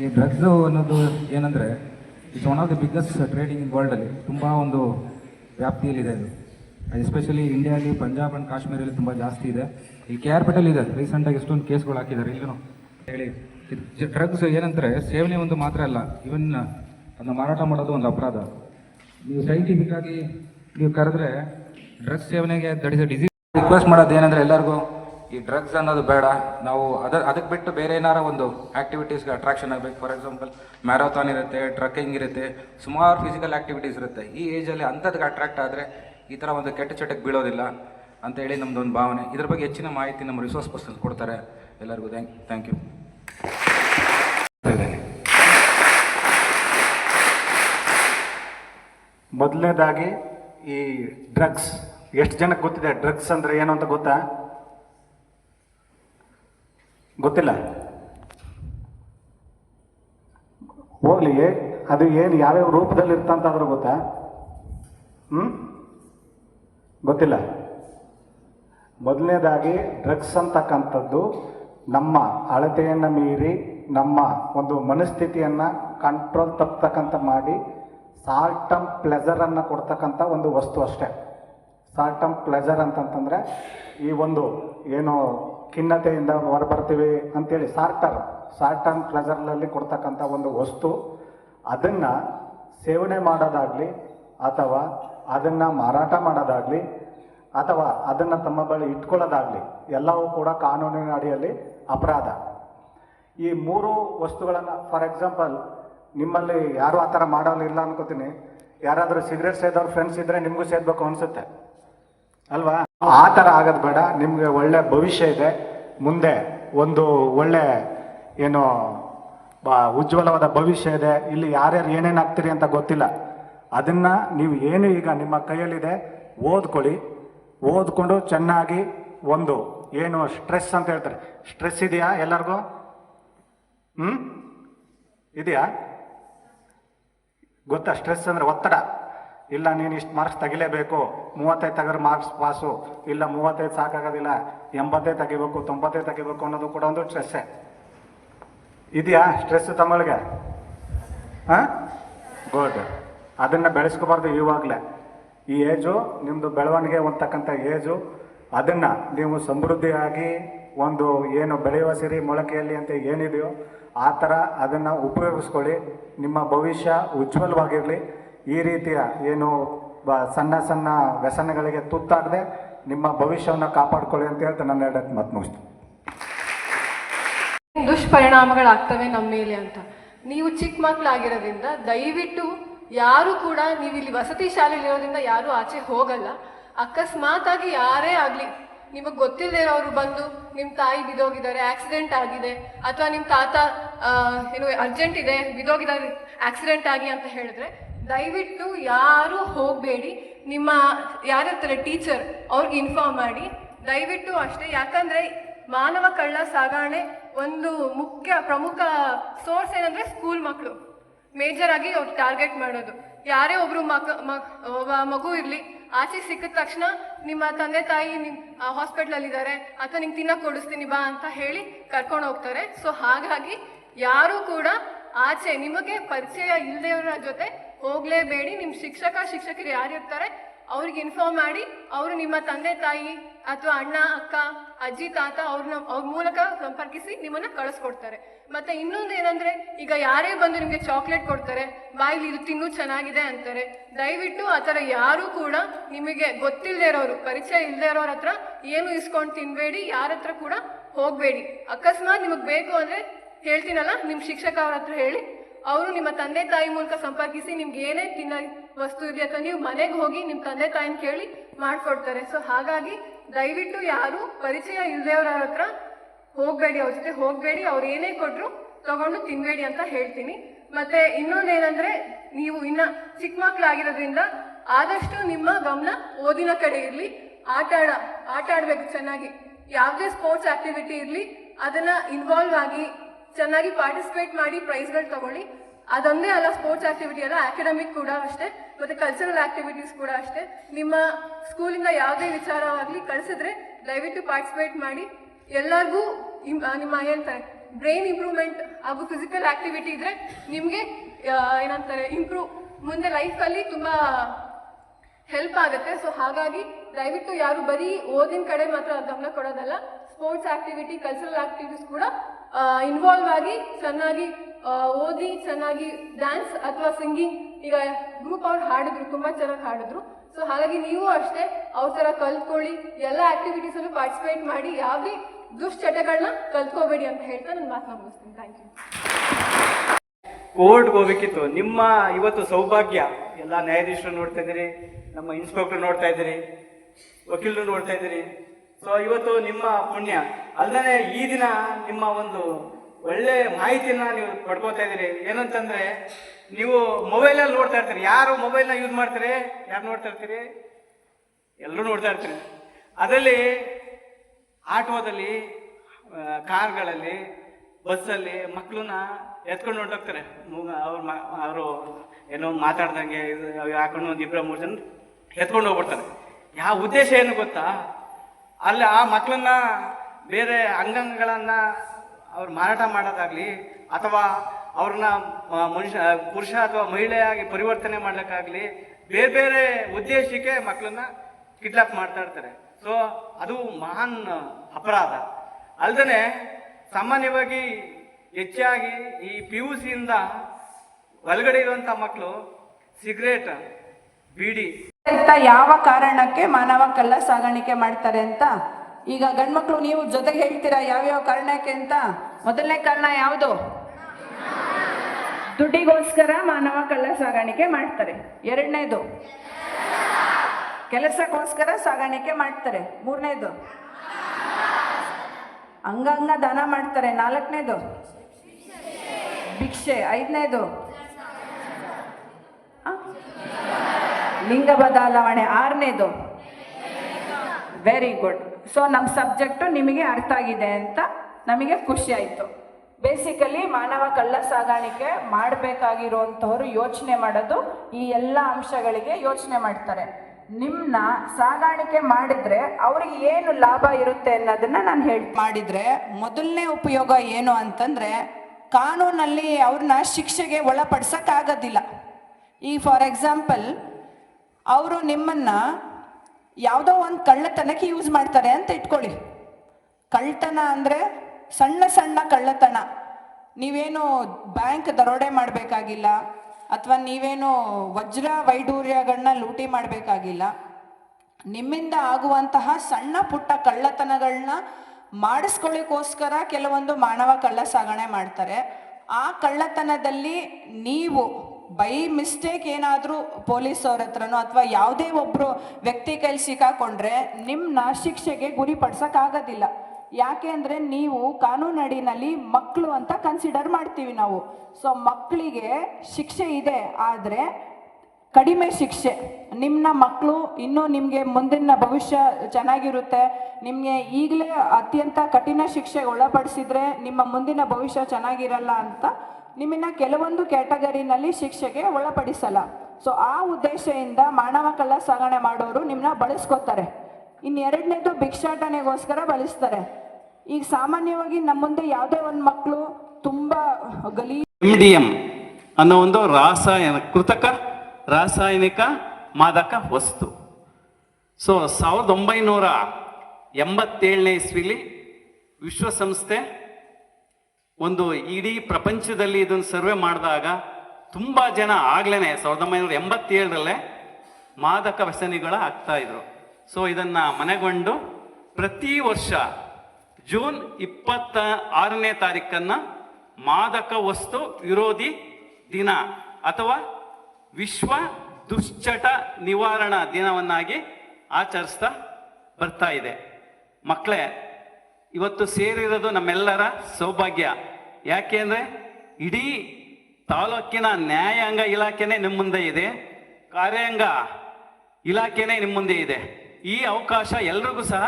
ಈ ಡ್ರಗ್ಸ್ ಅನ್ನೋದು ಏನಂದರೆ it's one of the biggest trading in ವರ್ಲ್ಡಲ್ಲಿ ತುಂಬ ಒಂದು ವ್ಯಾಪ್ತಿಯಲ್ಲಿದೆ ಇದು ಎಸ್ಪೆಷಲಿ ಇಂಡಿಯಾಲಿ ಪಂಜಾಬ್ ಆ್ಯಂಡ್ ಕಾಶ್ಮೀರಲ್ಲಿ ತುಂಬ ಜಾಸ್ತಿ ಇದೆ. ಈ ಕೆ ಆರ್ ರೀಸೆಂಟ್ ಇದೆ ರೀಸೆಂಟಾಗಿ ಎಷ್ಟೊಂದು ಕೇಸ್ಗಳು ಹಾಕಿದ್ದಾರೆ ಇಲ್ಲೂ ಹೇಳಿ. ಡ್ರಗ್ಸ್ ಏನಂದರೆ ಸೇವನೆ ಒಂದು ಮಾತ್ರ ಅಲ್ಲ ಇವನ್ ಅದನ್ನ ಮಾರಾಟ ಮಾಡೋದು ಒಂದು ಅಪರಾಧ. ನೀವು ಸೈಂಟಿಫಿಕ್ ಆಗಿ ನೀವು ಕರೆದ್ರೆ ಡ್ರಗ್ಸ್ ಸೇವನೆಗೆ ದಟ್ ಇಸ್ ಡಿಸೀಸ್ ರಿಕ್ವೆಸ್ಟ್ ಮಾಡೋದು ಏನಂದ್ರೆ ಎಲ್ಲರಿಗೂ ಈ ಡ್ರಗ್ಸ್ ಅನ್ನೋದು ಬೇಡ. ನಾವು ಅದ ಅದಕ್ಕೆ ಬಿಟ್ಟು ಬೇರೆ ಏನಾರ ಒಂದು ಆಕ್ಟಿವಿಟೀಸ್ಗೆ ಅಟ್ರಾಕ್ಷನ್ ಆಗಬೇಕು. ಫಾರ್ ಎಕ್ಸಾಂಪಲ್ ಮ್ಯಾರಥಾನ್ ಇರುತ್ತೆ ಟ್ರಕ್ಕಿಂಗ್ ಇರುತ್ತೆ, ಸುಮಾರು ಫಿಸಿಕಲ್ ಆಕ್ಟಿವಿಟೀಸ್ ಇರುತ್ತೆ. ಈ ಏಜಲ್ಲಿ ಅಂಥದ್ಗೆ ಅಟ್ರಾಕ್ಟ್ ಆದರೆ ಈ ಥರ ಒಂದು ಕೆಟ್ಟ ಚಟಕ್ಕೆ ಬೀಳೋದಿಲ್ಲ ಅಂತ ಹೇಳಿ ನಮ್ದು ಒಂದು ಭಾವನೆ. ಇದ್ರ ಬಗ್ಗೆ ಹೆಚ್ಚಿನ ಮಾಹಿತಿ ನಮ್ಮ ರಿಸೋರ್ಸ್ ಪರ್ಸನ್ ಕೊಡ್ತಾರೆ. ಎಲ್ಲರಿಗೂ ಥ್ಯಾಂಕ್ ಥ್ಯಾಂಕ್ ಯು ಮೊದಲನೇದಾಗಿ ಈ ಡ್ರಗ್ಸ್ ಎಷ್ಟು ಜನಕ್ಕೆ ಗೊತ್ತಿದೆ ಡ್ರಗ್ಸ್ ಅಂದರೆ ಏನು ಅಂತ ಗೊತ್ತಾ? ಗೊತ್ತಿಲ್ಲ. ಹೋಗ್ಲಿ ಅದು ಏನು ಯಾವ್ಯಾವ ರೂಪದಲ್ಲಿ ಇರ್ತಂತಾದ್ರೂ ಗೊತ್ತಾ? ಹ್ಞೂ ಗೊತ್ತಿಲ್ಲ. ಮೊದಲನೇದಾಗಿ ಡ್ರಗ್ಸ್ ಅಂತಕ್ಕಂಥದ್ದು ನಮ್ಮ ಅಳತೆಯನ್ನು ಮೀರಿ, ನಮ್ಮ ಒಂದು ಮನಸ್ಥಿತಿಯನ್ನು ಕಂಟ್ರೋಲ್ ತಪ್ಪತಕ್ಕಂಥ ಮಾಡಿ ಸಾಲ್ಟಮ್ ಪ್ಲೆಜರನ್ನು ಕೊಡ್ತಕ್ಕಂಥ ಒಂದು ವಸ್ತು ಅಷ್ಟೇ. ಸಾಲ್ಟಮ್ ಪ್ಲೆಜರ್ ಅಂತಂತಂದರೆ ಈ ಒಂದು ಏನು ಖಿನ್ನತೆಯಿಂದ ಹೊರಬರ್ತೀವಿ ಅಂತೇಳಿ ಸಾರ್ಟರ್ ಟರ್ಮ್ ಪ್ಲೆಜರ್ನಲ್ಲಿ ಕೊಡ್ತಕ್ಕಂಥ ಒಂದು ವಸ್ತು, ಅದನ್ನು ಸೇವನೆ ಮಾಡೋದಾಗಲಿ ಅಥವಾ ಅದನ್ನು ಮಾರಾಟ ಮಾಡೋದಾಗಲಿ ಅಥವಾ ಅದನ್ನು ತಮ್ಮ ಬಳಿ ಇಟ್ಕೊಳ್ಳೋದಾಗಲಿ ಎಲ್ಲವೂ ಕೂಡ ಕಾನೂನಿನ ಅಡಿಯಲ್ಲಿ ಅಪರಾಧ. ಈ ಮೂರು ವಸ್ತುಗಳನ್ನು ಫಾರ್ ಎಕ್ಸಾಂಪಲ್ ನಿಮ್ಮಲ್ಲಿ ಯಾರೂ ಆ ಥರ ಮಾಡೋಲ್ಲ ಇಲ್ಲ ಅನ್ಕೋತೀನಿ. ಯಾರಾದರೂ ಸಿಗರೇಟ್ ಸೇದೋರು ಫ್ರೆಂಡ್ಸ್ ಇದ್ದರೆ ನಿಮಗೂ ಸೇದಬೇಕು ಅನಿಸುತ್ತೆ. ಅಲ್ವಾ? ಆ ಥರ ಆಗೋದು ಬೇಡ. ನಿಮಗೆ ಒಳ್ಳೆ ಭವಿಷ್ಯ ಇದೆ. ಮುಂದೆ ಒಂದು ಒಳ್ಳೆ ಏನು ಉಜ್ವಲವಾದ ಭವಿಷ್ಯ ಇದೆ. ಇಲ್ಲಿ ಯಾರ್ಯಾರು ಏನೇನು ಆಗ್ತೀರಿ ಅಂತ ಗೊತ್ತಿಲ್ಲ. ಅದನ್ನು ನೀವು ಏನು ಈಗ ನಿಮ್ಮ ಕೈಯಲ್ಲಿದೆ, ಓದ್ಕೊಳ್ಳಿ. ಓದ್ಕೊಂಡು ಚೆನ್ನಾಗಿ ಒಂದು ಏನು ಸ್ಟ್ರೆಸ್ ಅಂತ ಹೇಳ್ತಾರೆ. ಸ್ಟ್ರೆಸ್ ಇದೆಯಾ ಎಲ್ಲರಿಗೂ? ಹ್ಞೂ ಇದೆಯಾ? ಗೊತ್ತಾ? ಸ್ಟ್ರೆಸ್ ಅಂದರೆ ಒತ್ತಡ. ಇಲ್ಲ ನೀನು ಇಷ್ಟು ಮಾರ್ಕ್ಸ್ ತೆಗಿಲೇಬೇಕು, ಮೂವತ್ತೈದು ತೆಗೆದ್ರೆ ಮಾರ್ಕ್ಸ್ ಪಾಸು ಇಲ್ಲ ಮೂವತ್ತೈದು ಸಾಕಾಗೋದಿಲ್ಲ ಎಂಬತ್ತೈದು ತೆಗಿಬೇಕು ತೊಂಬತ್ತೈದು ತೆಗಿಬೇಕು ಅನ್ನೋದು ಕೂಡ ಒಂದು ಸ್ಟ್ರೆಸ್ಸೇ ಇದೆಯಾ ಸ್ಟ್ರೆಸ್ ತಮ್ಮಳಿಗೆ? ಹಾಂ? ಗುಡ್ ಅದನ್ನು ಬೆಳೆಸ್ಕೋಬಾರ್ದು ಇವಾಗಲೇ. ಈ ಏಜು ನಿಮ್ಮದು ಬೆಳವಣಿಗೆ ಹೊಂದಕ್ಕಂಥ ಏಜು ಅದನ್ನು ನೀವು ಸಮೃದ್ಧಿಯಾಗಿ ಒಂದು ಏನು ಬೆಳೆಯುವ ಸಿರಿ ಮೊಳಕೆಯಲ್ಲಿ ಅಂತ ಏನಿದೆಯೋ, ಆ ಥರ ಅದನ್ನು ಉಪಯೋಗಿಸ್ಕೊಳ್ಳಿ. ನಿಮ್ಮ ಭವಿಷ್ಯ ಉಜ್ವಲವಾಗಿರಲಿ. ಈ ರೀತಿಯ ಏನು ಸಣ್ಣ ಸಣ್ಣ ವ್ಯಸನಗಳಿಗೆ ತುತ್ತಾಗದೆ ನಿಮ್ಮ ಭವಿಷ್ಯವನ್ನು ಕಾಪಾಡ್ಕೊಳ್ಳಿ ಅಂತ ಹೇಳ್ತಾ ನನ್ನ ಹೇಳಕ್ಕೆ ಮತ್ತೆ ಮುಗಿಸ್ತೀನಿ. ದುಷ್ಪರಿಣಾಮಗಳಾಗ್ತವೆ ನಮ್ಮ ಮೇಲೆ ಅಂತ. ನೀವು ಚಿಕ್ಕ ಮಕ್ಕಳಾಗಿರೋದ್ರಿಂದ ದಯವಿಟ್ಟು ಯಾರು ಕೂಡ ನೀವು ಇಲ್ಲಿ ವಸತಿ ಶಾಲೆಯಲ್ಲಿ ಇರೋದ್ರಿಂದ ಯಾರು ಆಚೆ ಹೋಗಲ್ಲ. ಅಕಸ್ಮಾತ್ ಆಗಿ ಯಾರೇ ಆಗಲಿ, ನಿಮಗೆ ಗೊತ್ತಿಲ್ಲದೆ ಅವರು ಬಂದು ನಿಮ್ಮ ತಾಯಿ ಬಿದೋಗಿದ್ದಾರೆ ಆಕ್ಸಿಡೆಂಟ್ ಆಗಿದೆ, ಅಥವಾ ನಿಮ್ಮ ತಾತ ಏನು ಅರ್ಜೆಂಟ್ ಇದೆ, ಬಿದೋಗಿದ್ದಾರೆ ಆಕ್ಸಿಡೆಂಟ್ ಆಗಿ ಅಂತ ಹೇಳಿದ್ರೆ ದಯವಿಟ್ಟು ಯಾರು ಹೋಗಬೇಡಿ. ನಿಮ್ಮ ಯಾರಿರ್ತಾರೆ ಟೀಚರ್ ಅವ್ರಿಗೆ ಇನ್ಫಾರ್ಮ್ ಮಾಡಿ. ದಯವಿಟ್ಟು ಅಷ್ಟೇ, ಯಾಕಂದ್ರೆ ಮಾನವ ಕಳ್ಳ ಸಾಗಾಣೆ ಒಂದು ಮುಖ್ಯ ಪ್ರಮುಖ ಸೋರ್ಸ್ ಏನಂದ್ರೆ ಸ್ಕೂಲ್ ಮಕ್ಕಳು ಮೇಜರ್ ಆಗಿ ಅವ್ರು ಟಾರ್ಗೆಟ್ ಮಾಡೋದು. ಯಾರೇ ಒಬ್ರು ಮಕ ಮಗು ಇರಲಿ, ಆಚೆ ಸಿಕ್ಕಿದ ತಕ್ಷಣ ನಿಮ್ಮ ತಂದೆ ತಾಯಿ ನಿಮ್ಮ ಹಾಸ್ಪಿಟ್ಲಲ್ಲಿ ಇದ್ದಾರೆ ಅಥವಾ ನಿಂಗೆ ತಿನ್ನ ಕೊಡಿಸ್ತೀನಿ ಬಾ ಅಂತ ಹೇಳಿ ಕರ್ಕೊಂಡು ಹೋಗ್ತಾರೆ. ಸೊ ಹಾಗಾಗಿ ಯಾರು ಕೂಡ ಆಚೆ ನಿಮಗೆ ಪರಿಚಯ ಇಲ್ಲದೆಯವರ ಜೊತೆ ಹೋಗ್ಲೇಬೇಡಿ ನಿಮ್ಮ ಶಿಕ್ಷಕ, ಶಿಕ್ಷಕರು ಯಾರಿರ್ತಾರೆ, ಅವ್ರಿಗೆ ಇನ್ಫಾರ್ಮ್ ಮಾಡಿ, ಅವರು ನಿಮ್ಮ ತಂದೆ, ತಾಯಿ ಅಥವಾ ಅಣ್ಣ, ಅಕ್ಕ, ಅಜ್ಜಿ, ತಾತ ಅವ್ರನ್ನ ಅವ್ರ ಮೂಲಕ ಸಂಪರ್ಕಿಸಿ ನಿಮ್ಮನ್ನ ಕಳಿಸ್ಕೊಡ್ತಾರೆ. ಮತ್ತೆ ಇನ್ನೊಂದು ಏನಂದ್ರೆ ಈಗ ಯಾರೇ ಬಂದು ನಿಮಗೆ ಚಾಕ್ಲೇಟ್ ಕೊಡ್ತಾರೆ, ಬಾಯಿಲಿ ಇದು ತಿನ್ನು ಚೆನ್ನಾಗಿದೆ ಅಂತಾರೆ. ದಯವಿಟ್ಟು ಆ ಥರ ಯಾರೂ ಕೂಡ ನಿಮಗೆ ಗೊತ್ತಿಲ್ಲದೆ ಇರೋರು, ಪರಿಚಯ ಇಲ್ಲದೆ ಇರೋರ ಹತ್ರ ಏನು ಇಸ್ಕೊಂಡು ತಿನ್ಬೇಡಿ, ಯಾರ ಹತ್ರ ಕೂಡ ಹೋಗಬೇಡಿ. ಅಕಸ್ಮಾತ್ ನಿಮಗೆ ಬೇಕು ಅಂದರೆ ಹೇಳ್ತೀನಲ್ಲ ನಿಮ್ಮ ಶಿಕ್ಷಕ ಅವ್ರ ಹತ್ರ ಹೇಳಿ. ಅವರು ನಿಮ್ಮ ತಂದೆ ತಾಯಿ ಮೂಲಕ ಸಂಪರ್ಕಿಸಿ ನಿಮ್ಗೆ ಏನೇ ತಿನ್ನ ವಸ್ತು ಇದೆ ಅಥವಾ ನೀವು ಮನೆಗೆ ಹೋಗಿ ನಿಮ್ಮ ತಂದೆ ತಾಯಿನ ಕೇಳಿ ಮಾಡಿಕೊಡ್ತಾರೆ. ಸೊ ಹಾಗಾಗಿ ದಯವಿಟ್ಟು ಯಾರು ಪರಿಚಯ ಇಲ್ದೇವ್ರ ಹತ್ರ ಹೋಗಬೇಡಿ, ಅವ್ರ ಜೊತೆ ಹೋಗಬೇಡಿ, ಅವ್ರು ಏನೇ ಕೊಟ್ರು ತಗೊಂಡು ತಿನ್ಬೇಡಿ ಅಂತ ಹೇಳ್ತೀನಿ. ಮತ್ತೆ ಇನ್ನೊಂದೇನಂದ್ರೆ, ನೀವು ಇನ್ನ ಚಿಕ್ಕ ಮಕ್ಕಳಾಗಿರೋದ್ರಿಂದ ಆದಷ್ಟು ನಿಮ್ಮ ಗಮನ ಓದಿನ ಕಡೆ ಇರಲಿ. ಆಟ ಆಡ, ಆಟ ಆಡ್ಬೇಕು ಚೆನ್ನಾಗಿ. ಯಾವುದೇ ಸ್ಪೋರ್ಟ್ಸ್ ಆಕ್ಟಿವಿಟಿ ಇರಲಿ, ಅದನ್ನ ಇನ್ವಾಲ್ವ್ ಆಗಿ ಚೆನ್ನಾಗಿ ಪಾರ್ಟಿಸಿಪೇಟ್ ಮಾಡಿ ಪ್ರೈಸ್ಗಳು ತಗೊಳ್ಳಿ. ಅದೊಂದೇ ಅಲ್ಲ ಸ್ಪೋರ್ಟ್ಸ್ ಆಕ್ಟಿವಿಟಿ ಅಲ್ಲ ಅಕಾಡೆಮಿಕ್ ಕೂಡ ಅಷ್ಟೇ, ಮತ್ತೆ ಕಲ್ಚರಲ್ ಆಕ್ಟಿವಿಟೀಸ್ ಕೂಡ ಅಷ್ಟೇ. ನಿಮ್ಮ ಸ್ಕೂಲಿಂದ ಯಾವುದೇ ವಿಚಾರವಾಗಲಿ ಕಳಿಸಿದ್ರೆ ದಯವಿಟ್ಟು ಪಾರ್ಟಿಸಿಪೇಟ್ ಮಾಡಿ. ಎಲ್ಲರಿಗೂ ನಿಮ್ಮ ಏನಂತಾರೆ ಬ್ರೈನ್ ಇಂಪ್ರೂವ್ಮೆಂಟ್ ಹಾಗೂ ಫಿಸಿಕಲ್ ಆಕ್ಟಿವಿಟಿ ಇದ್ರೆ ನಿಮಗೆ ಏನಂತಾರೆ ಇಂಪ್ರೂವ್ ಮುಂದೆ ಲೈಫಲ್ಲಿ ತುಂಬಾ ಹೆಲ್ಪ್ ಆಗುತ್ತೆ. ಸೊ ಹಾಗಾಗಿ ದಯವಿಟ್ಟು ಯಾರು ಬರೀ ಓದಿನ ಕಡೆ ಮಾತ್ರ ಗಮನ ಕೊಡೋದಲ್ಲ ಸ್ಪೋರ್ಟ್ಸ್ ಆಕ್ಟಿವಿಟಿ ಕಲ್ಚರಲ್ ಆಕ್ಟಿವಿಟೀಸ್ ಕೂಡ ಇನ್ವಾಲ್ವ್ ಆಗಿ ಚೆನ್ನಾಗಿ ಓದಿ ಚೆನ್ನಾಗಿ ಡ್ಯಾನ್ಸ್ ಅಥವಾ ಸಿಂಗಿಂಗ್ ಈಗ ಗ್ರೂಪ್ ಅವ್ರು ಹಾಡಿದ್ರು, ತುಂಬ ಚೆನ್ನಾಗಿ ಹಾಡಿದ್ರು. ಸೊ ಹಾಗಾಗಿ ನೀವು ಅಷ್ಟೇ ಅವ್ರ ಥರ ಕಲ್ತ್ಕೊಳ್ಳಿ, ಎಲ್ಲ ಆಕ್ಟಿವಿಟೀಸ್ ಅಲ್ಲೂ ಪಾರ್ಟಿಸಿಪೇಟ್ ಮಾಡಿ, ಯಾವುದೇ ದುಶ್ಚಟಗಳನ್ನ ಕಲ್ತ್ಕೋಬೇಡಿ ಅಂತ ಹೇಳ್ತಾ ನನ್ನ ಮಾತನ್ನ ಮುಗಿಸ್ತೀನಿ. ಥ್ಯಾಂಕ್ ಯು ಕೋರ್ಟ್ಗೆ ಹೋಗ್ಬೇಕಿತ್ತು. ನಿಮ್ಮ ಇವತ್ತು ಸೌಭಾಗ್ಯ. ಎಲ್ಲ ನ್ಯಾಯಾಧೀಶರು ನೋಡ್ತಾ ಇದ್ದೀರಿ, ನಮ್ಮ ಇನ್ಸ್ಪೆಕ್ಟರ್ ನೋಡ್ತಾ ಇದ್ದೀರಿ, ವಕೀಲರು ನೋಡ್ತಾ ಇದ್ದೀರಿ. ಸೊ ಇವತ್ತು ನಿಮ್ಮ ಪುಣ್ಯ. ಅಲ್ಲದೆ ಈ ದಿನ ನಿಮ್ಮ ಒಂದು ಒಳ್ಳೆ ಮಾಹಿತಿಯನ್ನ ನೀವು ಪಡ್ಕೋತಾ ಇದ್ದೀರಿ. ಏನಂತಂದ್ರೆ, ನೀವು ಮೊಬೈಲಲ್ಲಿ ನೋಡ್ತಾ ಇರ್ತೀರಿ. ಯಾರು ಮೊಬೈಲ್ನ ಯೂಸ್ ಮಾಡ್ತಾರೆ? ಯಾರು ನೋಡ್ತಾ ಇರ್ತೀರಿ? ಎಲ್ಲರೂ ನೋಡ್ತಾ ಇರ್ತೀರಿ. ಅದರಲ್ಲಿ ಆಟೋದಲ್ಲಿ ಕಾರ್ಗಳಲ್ಲಿ, ಬಸ್ಸಲ್ಲಿ ಮಕ್ಕಳನ್ನ ಎತ್ಕೊಂಡು ಹೊಂಟೋಗ್ತಾರೆ ಅವ್ರ ಅವರು ಏನೋ ಮಾತಾಡ್ದಂಗೆ ಇದು ಹಾಕೊಂಡು ಒಂದು ಇಬ್ಬರ ಮೂರು ಜನ ಎತ್ಕೊಂಡು ಹೋಗ್ಬಿಡ್ತಾರೆ. ಯಾವ ಉದ್ದೇಶ ಏನು ಗೊತ್ತಾ? ಅಲ್ಲಿ ಆ ಮಕ್ಕಳನ್ನ ಬೇರೆ ಅಂಗಾಂಗಗಳನ್ನ ಅವ್ರು ಮಾರಾಟ ಮಾಡೋದಾಗ್ಲಿ ಅಥವಾ ಅವ್ರನ್ನ ಮನುಷ್ಯ, ಪುರುಷ ಅಥವಾ ಮಹಿಳೆಯಾಗಿ ಪರಿವರ್ತನೆ ಮಾಡ್ಲಿಕ್ಕಾಗ್ಲಿ ಬೇರೆ ಬೇರೆ ಉದ್ದೇಶಕ್ಕೆ ಮಕ್ಕಳನ್ನ ಕಿಡ್ನಾಪ್ ಮಾಡ್ತಾ ಇರ್ತಾರೆ. ಸೊ ಅದು ಮಹಾನ್ ಅಪರಾಧ. ಅಲ್ಲದೆ ಸಾಮಾನ್ಯವಾಗಿ ಹೆಚ್ಚಾಗಿ ಈ ಪಿ ಯು ಸಿಯಿಂದ ಒಳಗಡೆ ಇರುವಂಥ ಮಕ್ಕಳು ಸಿಗರೇಟ್ ಬೀಡಿ. ಯಾವ ಕಾರಣಕ್ಕೆ ಮಾನವ ಕಳ್ಳ ಸಾಗಾಣಿಕೆ ಮಾಡ್ತಾರೆ ಅಂತ? ಈಗ ಗಂಡ್ಮಕ್ಳು ನೀವು ಜೊತೆಗೆ ಹೇಳ್ತೀರಾ ಯಾವ್ಯಾವ ಕಾರಣಕ್ಕೆ ಅಂತ? ಮೊದಲನೇ ಕಾರಣ ಯಾವುದು? ದುಡ್ಡಿಗೋಸ್ಕರ ಮಾನವ ಕಳ್ಳ ಸಾಗಾಣಿಕೆ ಮಾಡ್ತಾರೆ. ಎರಡನೇದು, ಕೆಲಸಕ್ಕೋಸ್ಕರ ಸಾಗಾಣಿಕೆ ಮಾಡ್ತಾರೆ. ಮೂರನೇದು, ಅಂಗಾಂಗ ದಾನ ಮಾಡ್ತಾರೆ. ನಾಲ್ಕನೇದು, ಭಿಕ್ಷೆ. ಐದನೇದು ಲಿಂಗ ಬದಲಾವಣೆ ಆರನೇದು. ವೆರಿ ಗುಡ್ ಸೊ ನಮ್ಮ ಸಬ್ಜೆಕ್ಟು ನಿಮಗೆ ಅರ್ಥ ಆಗಿದೆ ಅಂತ ನಮಗೆ ಖುಷಿ ಆಯಿತು. ಬೇಸಿಕಲಿ ಮಾನವ ಕಳ್ಳ ಸಾಗಾಣಿಕೆ ಮಾಡಬೇಕಾಗಿರುವಂಥವ್ರು ಯೋಚನೆ ಮಾಡೋದು ಈ ಎಲ್ಲ ಅಂಶಗಳಿಗೆ ಯೋಚನೆ ಮಾಡ್ತಾರೆ. ನಿಮ್ಮನ್ನ ಸಾಗಾಣಿಕೆ ಮಾಡಿದ್ರೆ ಅವ್ರಿಗೆ ಏನು ಲಾಭ ಇರುತ್ತೆ ಅನ್ನೋದನ್ನ ನಾನು ಹೇಳಿ ಮಾಡಿದ್ರೆ ಮೊದಲನೇ ಉಪಯೋಗ ಏನು ಅಂತಂದ್ರೆ ಕಾನೂನಲ್ಲಿ ಅವ್ರನ್ನ ಶಿಕ್ಷೆಗೆ ಒಳಪಡಿಸೋಕ್ಕಾಗೋದಿಲ್ಲ. ಈ ಫಾರ್ ಎಕ್ಸಾಂಪಲ್ ಅವರು ನಿಮ್ಮನ್ನ ಯಾವುದೋ ಒಂದು ಕಳ್ಳತನಕ್ಕೆ ಯೂಸ್ ಮಾಡ್ತಾರೆ ಅಂತ ಇಟ್ಕೊಳ್ಳಿ. ಕಳ್ಳತನ ಅಂದರೆ ಸಣ್ಣ ಸಣ್ಣ ಕಳ್ಳತನ. ನೀವೇನು ಬ್ಯಾಂಕ್ ದರೋಡೆ ಮಾಡಬೇಕಾಗಿಲ್ಲ, ಅಥವಾ ನೀವೇನು ವಜ್ರ ವೈಡೂರ್ಯಗಳನ್ನ ಲೂಟಿ ಮಾಡಬೇಕಾಗಿಲ್ಲ. ನಿಮ್ಮಿಂದ ಆಗುವಂತಹ ಸಣ್ಣ ಪುಟ್ಟ ಕಳ್ಳತನಗಳನ್ನ ಮಾಡಿಸ್ಕೊಳ್ಳಿಕ್ಕೋಸ್ಕರ ಕೆಲವೊಂದು ಮಾನವ ಕಳ್ಳ ಸಾಗಣೆ ಮಾಡ್ತಾರೆ. ಆ ಕಳ್ಳತನದಲ್ಲಿ ನೀವು ಬೈ ಮಿಸ್ಟೇಕ್ ಏನಾದರೂ ಪೊಲೀಸ್ ಅವ್ರ ಹತ್ರನೋ ಅಥವಾ ಯಾವುದೇ ಒಬ್ಬರು ವ್ಯಕ್ತಿ ಕೈಲಿ ಸಿಕ್ಕಾಕೊಂಡ್ರೆ ನಿಮ್ಮನ್ನ ಶಿಕ್ಷೆಗೆ ಗುರಿಪಡಿಸೋಕ್ಕಾಗೋದಿಲ್ಲ ಯಾಕೆ ಅಂದರೆ ನೀವು ಕಾನೂನಡಿನಲ್ಲಿ ಮಕ್ಕಳು ಅಂತ ಕನ್ಸಿಡರ್ ಮಾಡ್ತೀವಿ ನಾವು. ಸೊ ಮಕ್ಕಳಿಗೆ ಶಿಕ್ಷೆ ಇದೆ, ಆದರೆ ಕಡಿಮೆ ಶಿಕ್ಷೆ. ನಿಮ್ಮನ್ನ ಮಕ್ಕಳು ಇನ್ನೂ ನಿಮಗೆ ಮುಂದಿನ ಭವಿಷ್ಯ ಚೆನ್ನಾಗಿರುತ್ತೆ. ನಿಮಗೆ ಈಗಲೇ ಅತ್ಯಂತ ಕಠಿಣ ಶಿಕ್ಷೆಗೆ ಒಳಪಡಿಸಿದರೆ ನಿಮ್ಮ ಮುಂದಿನ ಭವಿಷ್ಯ ಚೆನ್ನಾಗಿರಲ್ಲ ಅಂತ ನಿಮ್ಮನ್ನ ಕೆಲವೊಂದು ಕ್ಯಾಟಗರಿನಲ್ಲಿ ಶಿಕ್ಷೆಗೆ ಒಳಪಡಿಸಲ್ಲ. ಸೊ ಆ ಉದ್ದೇಶದಿಂದ ಮಾನವ ಕಳ್ಳ ಸಾಗಣೆ ಮಾಡೋರು ನಿಮ್ಮನ್ನ ಬಳಸ್ಕೋತಾರೆ. ಇನ್ನು ಎರಡನೇದು ಭಿಕ್ಷಾಟನೆಗೋಸ್ಕರ ಬಳಸ್ತಾರೆ. ಈಗ ಸಾಮಾನ್ಯವಾಗಿ ನಮ್ಮ ಮುಂದೆ ಯಾವುದೇ ಒಂದು ಮಕ್ಕಳು ತುಂಬ ಗಲೀ ಎಂ ಡಿ ಎಂ ಅನ್ನೋ ಒಂದು ರಾಸಾಯನ, ಕೃತಕ ರಾಸಾಯನಿಕ ಮಾದಕ ವಸ್ತು. ಸೊ ಸಾವಿರದ ಒಂಬೈನೂರ ಎಂಬತ್ತೇಳನೇ ಇಸ್ವಿಲಿ ವಿಶ್ವಸಂಸ್ಥೆ ಒಂದು ಇಡೀ ಪ್ರಪಂಚದಲ್ಲಿ ಇದನ್ನು ಸರ್ವೆ ಮಾಡಿದಾಗ ತುಂಬ ಜನ ಆಗ್ಲೇ ಸಾವಿರದ ಒಂಬೈನೂರ ಎಂಬತ್ತೇಳರಲ್ಲೇ ಮಾದಕ ವ್ಯಸನಿಗಳ ಆಗ್ತಾ ಇದ್ರು. ಸೊ ಇದನ್ನು ಮನೆಗೊಂಡು ಪ್ರತಿ ವರ್ಷ ಜೂನ್ ಇಪ್ಪತ್ತ ಆರನೇ ತಾರೀಕನ್ನ ಮಾದಕ ವಸ್ತು ವಿರೋಧಿ ದಿನ ಅಥವಾ ವಿಶ್ವ ದುಶ್ಚಟ ನಿವಾರಣಾ ದಿನವನ್ನಾಗಿ ಆಚರಿಸ್ತಾ ಬರ್ತಾ ಇದೆ. ಮಕ್ಕಳೇ ಇವತ್ತು ಸೇರಿರೋದು ನಮ್ಮೆಲ್ಲರ ಸೌಭಾಗ್ಯ. ಯಾಕೆ ಅಂದರೆ ಇಡೀ ತಾಲೂಕಿನ ನ್ಯಾಯಾಂಗ ಇಲಾಖೆನೇ ನಿಮ್ಮ ಮುಂದೆ ಇದೆ, ಕಾರ್ಯಾಂಗ ಇಲಾಖೆನೇ ನಿಮ್ಮ ಮುಂದೆ ಇದೆ. ಈ ಅವಕಾಶ ಎಲ್ರಿಗೂ ಸಹ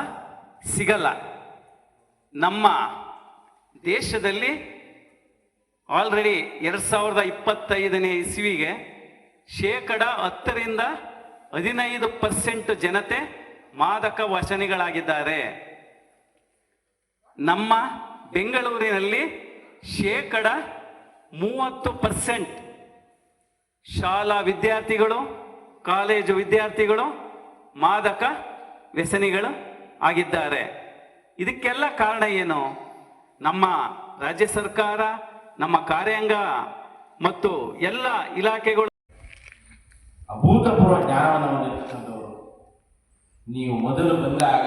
ಸಿಗಲ್ಲ. ನಮ್ಮ ದೇಶದಲ್ಲಿ ಆಲ್ರೆಡಿ ಎರಡು ಸಾವಿರದ ಇಪ್ಪತ್ತೈದನೇ ಇಸ್ವಿಗೆ ಶೇಕಡ ಹತ್ತರಿಂದ ಹದಿನೈದು ಪರ್ಸೆಂಟ್ ಜನತೆ ಮಾದಕ ವಚನಿಗಳಾಗಿದ್ದಾರೆ ನಮ್ಮ ಬೆಂಗಳೂರಿನಲ್ಲಿ ಶೇಕಡ ಮೂವತ್ತು ಪರ್ಸೆಂಟ್ ಶಾಲಾ ವಿದ್ಯಾರ್ಥಿಗಳು, ಕಾಲೇಜು ವಿದ್ಯಾರ್ಥಿಗಳು ಮಾದಕ ವ್ಯಸನಿಗಳು ಆಗಿದ್ದಾರೆ. ಇದಕ್ಕೆಲ್ಲ ಕಾರಣ ಏನು? ನಮ್ಮ ರಾಜ್ಯ ಸರ್ಕಾರ, ನಮ್ಮ ಕಾರ್ಯಾಂಗ ಮತ್ತು ಎಲ್ಲ ಇಲಾಖೆಗಳು ಅಭೂತಪೂರ್ವ ಜ್ಞಾನವನ್ನು ನೀವು ಮೊದಲು ಬಂದಾಗ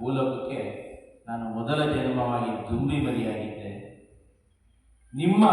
ಭೂಲೋಕಕ್ಕೆ ನಾನು ಮೊದಲ ಜನ್ಮವಾಗಿ ದುಂಬಿ ಮರಿಯಾಗಿದ್ದೆ ನಿಮ್ಮ